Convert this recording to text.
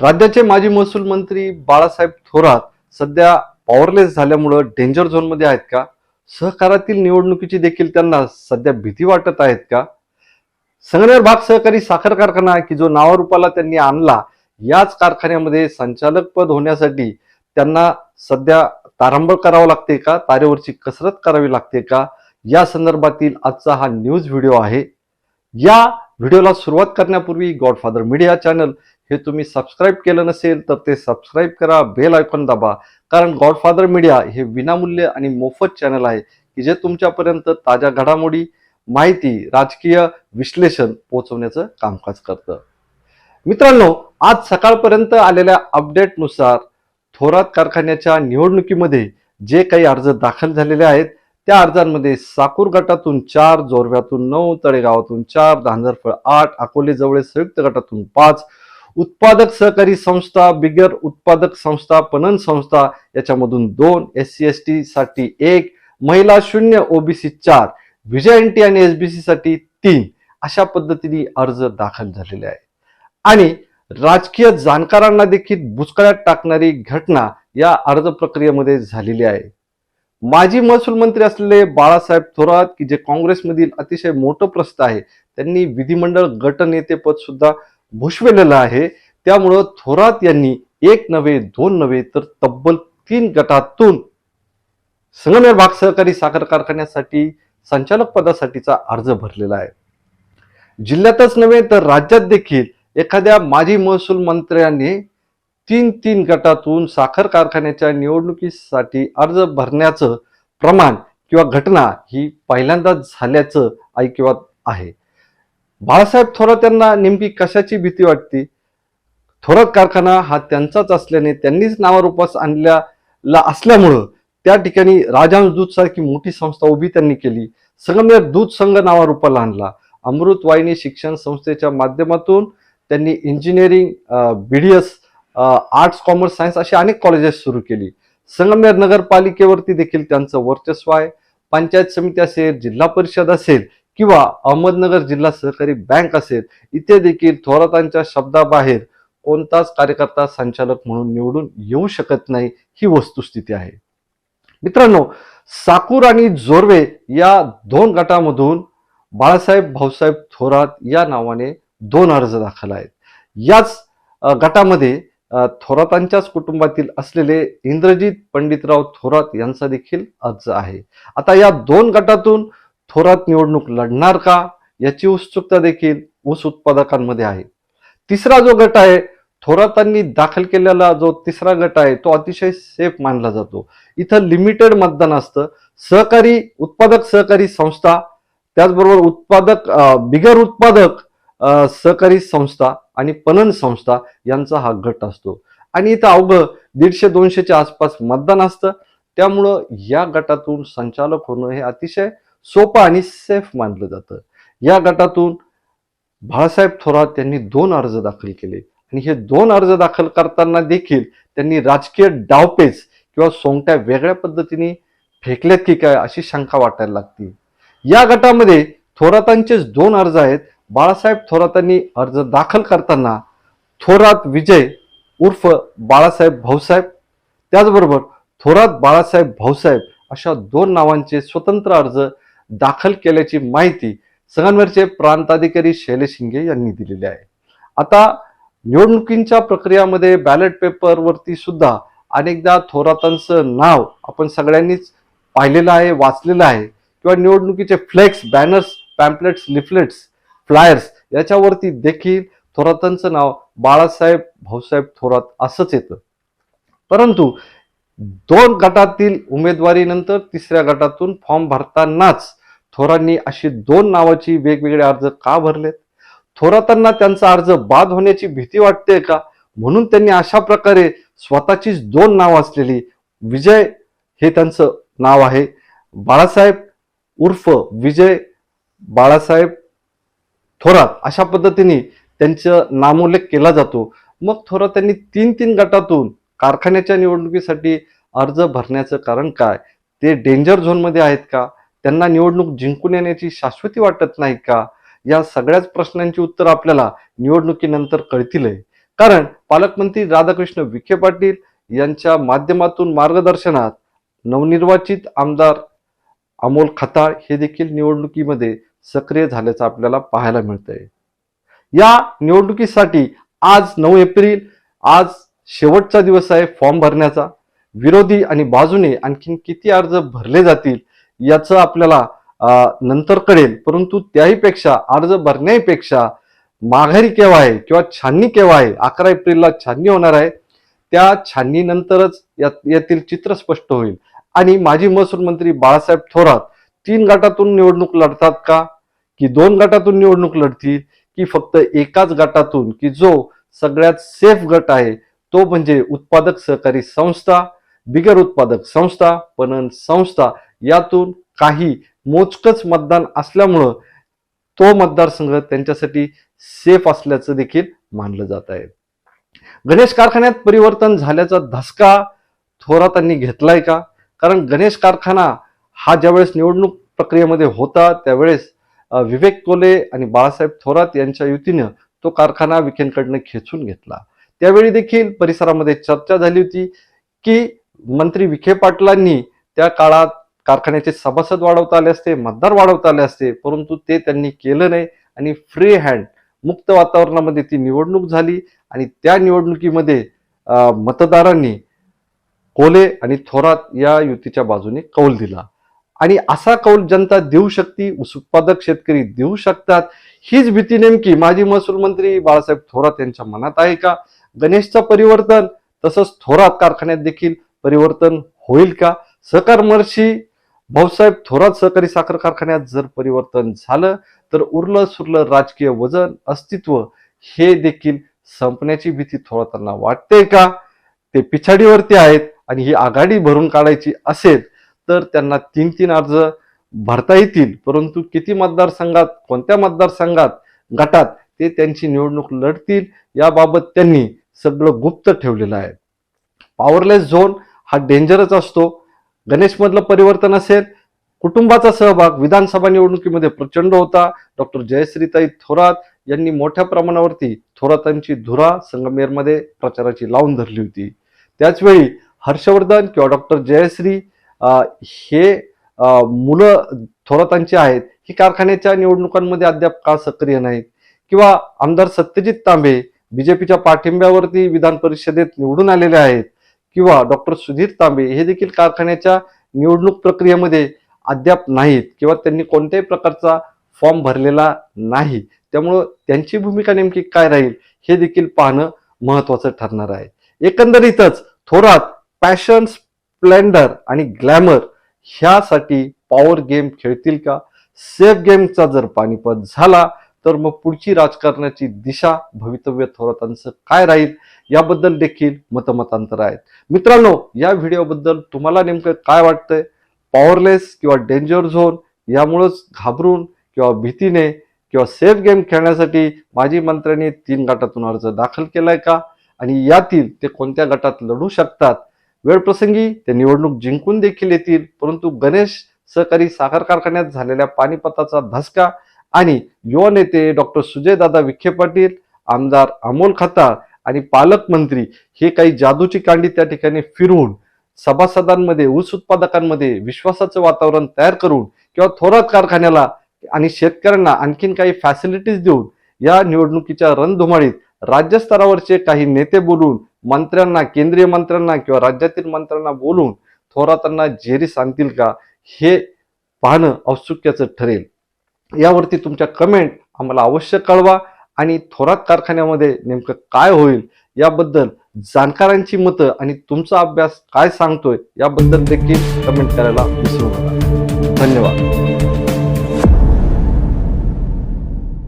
राज्याचे माजी महसूल मंत्री बाळासाहेब थोरात सध्या पॉवरलेस झाल्यामुळं डेंजर झोनमध्ये आहेत का? सहकारातील निवडणुकीची देखील त्यांना सध्या भीती वाटत आहेत का? संगनेर भाग सहकारी साखर कारखाना की जो नावारूपाला त्यांनी आणला याच कारखान्यामध्ये संचालक पद होण्यासाठी त्यांना सध्या तारंबळ करावं लागते का? तारेवरची कसरत करावी लागते का? या संदर्भातील आजचा हा न्यूज व्हिडिओ आहे. या व्हिडिओला सुरुवात करण्यापूर्वी गॉडफादर मीडिया चॅनल हे तुम्ही सबस्क्राईब केलं नसेल तर ते सबस्क्राईब करा बेल आयकॉन दाबा. कारण गॉडफादर मीडिया हे विनामूल्य आणि मोफत चॅनल आहे की जे तुमच्यापर्यंत ताज्या घडामोडी माहिती राजकीय विश्लेषण पोहोचवण्याचं कामकाज करतं. मित्रांनो आज सकाळपर्यंत आलेल्या अपडेटनुसार थोरात कारखान्याच्या निवडणुकीमध्ये जे काही अर्ज दाखल झालेले आहेत त्या अर्जांमध्ये साकूर गटातून चार जोरव्यातून नऊ तळेगावातून चार धांजरफळ आठ अकोले जवळ संयुक्त गटातून पाच उत्पादक सहकारी संस्था बिगर उत्पादक संस्था पणन संस्था याच्यामधून दोन एस सी एस टी साठी एक महिला शून्य ओबीसी चार विजय एन टी आणि एस बी सी साठी तीन अशा पद्धतीने अर्ज दाखल झालेले आहे आणि राजकीय जाणकारांना देखील बुचकळ्यात टाकणारी घटना या अर्ज प्रक्रियेमध्ये झालेली आहे. माजी महसूल मंत्री असलेले बाळासाहेब थोरात की जे काँग्रेसमधील अतिशय मोठं प्रस्थ आहे त्यांनी विधिमंडळ गटनेतेपद सुद्धा भुषविलेलं आहे. त्यामुळं थोरात यांनी एक नव्हे दोन नव्हे तर तब्बल तीन गटातून संगमेर भाग सहकारी साखर कारखान्यासाठी संचालक पदासाठीचा अर्ज भरलेला आहे. जिल्ह्यातच नव्हे तर राज्यात देखील एखाद्या माजी महसूल मंत्र्याने तीन तीन गटातून साखर कारखान्याच्या निवडणुकीसाठी अर्ज भरण्याचं प्रमाण किंवा घटना ही पहिल्यांदाच झाल्याचं ऐकिवात आहे. बाळासाहेब थोरात यांना नेमकी कशाची भीती वाटते? थोरात कारखाना हा त्यांचाच असल्याने त्यांनीच नावारूपास आणलेला असल्यामुळं त्या ठिकाणी राजांश दूध सारखी मोठी संस्था उभी त्यांनी केली. संगमनेर दूध संघ नावारूपाला आणला. अमृत वाहिनी शिक्षण संस्थेच्या माध्यमातून त्यांनी इंजिनिअरिंग एस आर्ट्स कॉमर्स सायन्स अशी अनेक कॉलेजेस सुरू केली. संगमनेर नगरपालिकेवरती देखील त्यांचं वर्चस्व आहे. पंचायत समिती असेल जिल्हा परिषद असेल किंवा अहमदनगर जिल्हा सहकारी बँक असेल इथे देखील थोरातांच्या शब्दाबाहेर कोणताच कार्यकर्ता संचालक म्हणून निवडून येऊ शकत नाही ही वस्तुस्थिती आहे. मित्रांनो साकूर आणि जोरवे या दोन गटामधून बाळासाहेब भाऊसाहेब थोरात या नावाने दोन अर्ज दाखल आहेत. याच गटामध्ये थोरातांच्याच कुटुंबातील असलेले इंद्रजित पंडितराव थोरात यांचा देखील अर्ज आहे. आता या दोन गटातून थोरात निवडणूक लढणार का याची उत्सुकता देखील ऊस उत्पादकांमध्ये आहे. तिसरा जो गट आहे थोरातांनी दाखल केलेला जो तिसरा गट आहे तो अतिशय सेफ मानला जातो. इथं लिमिटेड मतदान असतं. सहकारी उत्पादक सहकारी संस्था त्याचबरोबर उत्पादक बिगर उत्पादक सहकारी संस्था आणि पणन संस्था यांचा हा गट असतो. आणि इथं अवघं दीडशे दोनशेच्या आसपास मतदान असतं. त्यामुळं या गटातून संचालक होणं हे अतिशय सोपं आणि सेफ मानलं जातं. या गटातून बाळासाहेब थोरात यांनी दोन अर्ज दाखल केले. आणि हे दोन अर्ज दाखल करताना देखील त्यांनी राजकीय डावपेच किंवा सोंगट्या वेगळ्या पद्धतीने फेकल्यात की काय अशी शंका वाटायला लागती. या गटामध्ये थोरातांचेच दोन अर्ज आहेत. बाळासाहेब थोरातांनी अर्ज दाखल करताना थोरात विजय उर्फ बाळासाहेब भाऊसाहेब त्याचबरोबर थोरात बाळासाहेब भाऊसाहेब अशा दोन नावांचे स्वतंत्र अर्ज दाखल केल्याची माहिती संगमनेरचे प्रांताधिकारी शैलेश शिंगे यांनी दिलेली आहे. आता निवडणुकींच्या प्रक्रियामध्ये बॅलेट पेपरवरती सुद्धा अनेकदा थोरातांचं नाव आपण सगळ्यांनीच पाहिलेलं आहे वाचलेलं आहे. किंवा निवडणुकीचे flex banners pamphlets leaflets flyers याच्यावरती देखील थोरातांचं नाव बाळासाहेब भाऊसाहेब थोरात असंच येतं. परंतु दोन गटातील उमेदवारीनंतर तिसऱ्या गटातून फॉर्म भरतानाच थोरांनी अशी दोन नावाची वेगवेगळे अर्ज का भरलेत? थोरातांना त्यांचा अर्ज बाद होण्याची भीती वाटते का? म्हणून त्यांनी अशा प्रकारे स्वतःचीच दोन नाव असलेली विजय हे त्यांचं नाव आहे. बाळासाहेब उर्फ विजय बाळासाहेब थोरात अशा पद्धतीने त्यांचं नामोल्लेख केला जातो. मग थोरात त्यांनी तीन तीन गटातून कारखान्याच्या निवडणुकीसाठी अर्ज भरण्याचं कारण काय? ते डेंजर झोनमध्ये आहेत का? त्यांना निवडणूक जिंकून येण्याची शाश्वती वाटत नाही का? या सगळ्याच प्रश्नांची उत्तर आपल्याला निवडणुकीनंतर कळतील कारण पालकमंत्री राधाकृष्ण विखे पाटील यांच्या माध्यमातून मार्गदर्शनात नवनिर्वाचित आमदार अमोल खताळ हे देखील निवडणुकीमध्ये सक्रिय झाल्याचं आपल्याला पाहायला मिळतंय. या निवडणुकीसाठी आज नऊ एप्रिल आज शेवटचा दिवस आहे फॉर्म भरण्याचा. विरोधी आणि बाजूने आणखीन किती अर्ज भरले जातील याचं आपल्याला नंतर कळेल. परंतु त्याहीपेक्षा अर्ज भरण्यापेक्षा माघारी केव्हा आहे किंवा छाननी केव्हा आहे अकरा एप्रिलला छाननी होणार आहे त्या छाननीनंतरच यात- यातील चित्र स्पष्ट होईल. आणि माजी महसूल मंत्री बाळासाहेब थोरात तीन गटातून निवडणूक लढतात का? की दोन गटातून निवडणूक लढतील की फक्त एकाच गटातून? की जो सगळ्यात सेफ गट आहे तो म्हणजे उत्पादक सहकारी संस्था बिगर उत्पादक संस्था पणन संस्था यातून काही मोजकच मतदान असल्यामुळं तो मतदारसंघ त्यांच्यासाठी सेफ असल्याचं देखील मानलं जात आहे. गणेश कारखान्यात परिवर्तन झाल्याचा धसका थोरातांनी घेतलाय का? कारण गणेश कारखाना हा ज्यावेळेस निवडणूक प्रक्रियेमध्ये होता त्यावेळेस विवेक कोले आणि बाळासाहेब थोरात यांच्या युतीनं तो कारखाना विखेंकडनं खेचून घेतला. त्यावेळी देखील परिसरामध्ये चर्चा झाली होती की मंत्री विखे पाटलांनी त्या काळात कारखान्याचे सभासद वाढवता आले असते मतदार वाढवता आले असते परंतु ते त्यांनी केलं नाही आणि फ्री हँड मुक्त वातावरणामध्ये ती निवडणूक झाली आणि त्या निवडणुकीमध्ये मतदारांनी कोले आणि थोरात या युतीच्या बाजूने कौल दिला. आणि असा कौल जनता देऊ शकते उत्पादक शेतकरी देऊ शकतात हीच भीती नेमकी माजी महसूल मंत्री बाळासाहेब थोरात यांच्या मनात आहे का? गणेशचं परिवर्तन तसंच थोरात कारखान्यात देखील परिवर्तन होईल का? सहकार भाऊसाहेब थोरात सहकारी साखर कारखान्यात जर परिवर्तन झालं तर उरलं सुरलं राजकीय वजन अस्तित्व हे देखील संपण्याची भीती थोरातांना वाटते का? ते पिछाडीवरती आहेत आणि ही आघाडी भरून काढायची असेल तर त्यांना तीन तीन अर्ज भरता येतील. परंतु किती मतदारसंघात कोणत्या मतदारसंघात गटात ते त्यांची निवडणूक लढतील याबाबत त्यांनी सगळं गुप्त ठेवलेलं आहे. पॉवरलेस झोन हा डेंजरच असतो. गणेशमधलं परिवर्तन असेल कुटुंबाचा सहभाग विधानसभा निवडणुकीमध्ये प्रचंड होता. डॉक्टर जयश्रीताई थोरात यांनी मोठ्या प्रमाणावरती थोरातांची धुरा संगमेरमध्ये प्रचाराची लावून धरली होती. त्याचवेळी हर्षवर्धन किंवा डॉक्टर जयश्री हे मुलं थोरातांची आहेत ही कारखान्याच्या निवडणुकांमध्ये अद्याप का सक्रिय नाहीत? किंवा आमदार सत्यजित तांबे बीजेपीच्या पाठिंब्यावरती विधान परिषदेत निवडून आलेले आहेत किंवा डॉक्टर सुधीर तांबे हे देखील कारखान्याच्या निवडणूक प्रक्रियेमध्ये अद्याप नाहीत किंवा त्यांनी कोणत्याही प्रकारचा फॉर्म भरलेला नाही. त्यामुळं त्यांची भूमिका नेमकी काय राहील हे देखील पाहणं महत्वाचं ठरणार आहे. एकंदरीतच थोरात पॅशन स्प्लेंडर आणि ग्लॅमर ह्यासाठी पॉवर गेम खेळतील का? सेफ गेमचा जर पानिपत झाला तर मग पुढची राजकारणाची दिशा भवितव्य थोरातांचं काय राहील? याबद्दल देखील मतमतांतर आहेत. मित्रांनो या व्हिडिओबद्दल तुम्हाला नेमकं काय वाटतंय? पॉवरलेस किंवा डेंजर झोन यामुळंच घाबरून किंवा भीतीने किंवा सेफ गेम खेळण्यासाठी माजी मंत्र्यांनी तीन गटातून अर्ज दाखल केलाय का? आणि यातील ते कोणत्या गटात लढू शकतात? वेळप्रसंगी ते निवडणूक जिंकून देखील येतील परंतु गणेश सहकारी साखर कारखान्यात झालेल्या पानिपताचा धसका आणि युवा नेते डॉक्टर सुजयदादा विखे पाटील आमदार अमोल खताळ आणि पालकमंत्री हे काही जादूची कांडी त्या ठिकाणी फिरवून सभासदांमध्ये ऊस उत्पादकांमध्ये विश्वासाचं वातावरण तयार करून किंवा थोरात कारखान्याला आणि शेतकऱ्यांना आणखीन काही फॅसिलिटीज देऊन या निवडणुकीच्या रणधुमाळीत राज्यस्तरावरचे काही नेते बोलून मंत्र्यांना केंद्रीय मंत्र्यांना किंवा राज्यातील मंत्र्यांना बोलून थोरातांना जेरीस आणतील का हे पाहणं औत्सुक्याचं ठरेल. यावरती तुमच्या कमेंट आम्हाला अवश्य कळवा आणि थोरात कारखान्यामध्ये नेमकं काय होईल याबद्दल जाणकारांची मतं आणि तुमचा अभ्यास काय सांगतोय याबद्दल देखील कमेंट करायला विसरू नका. धन्यवाद.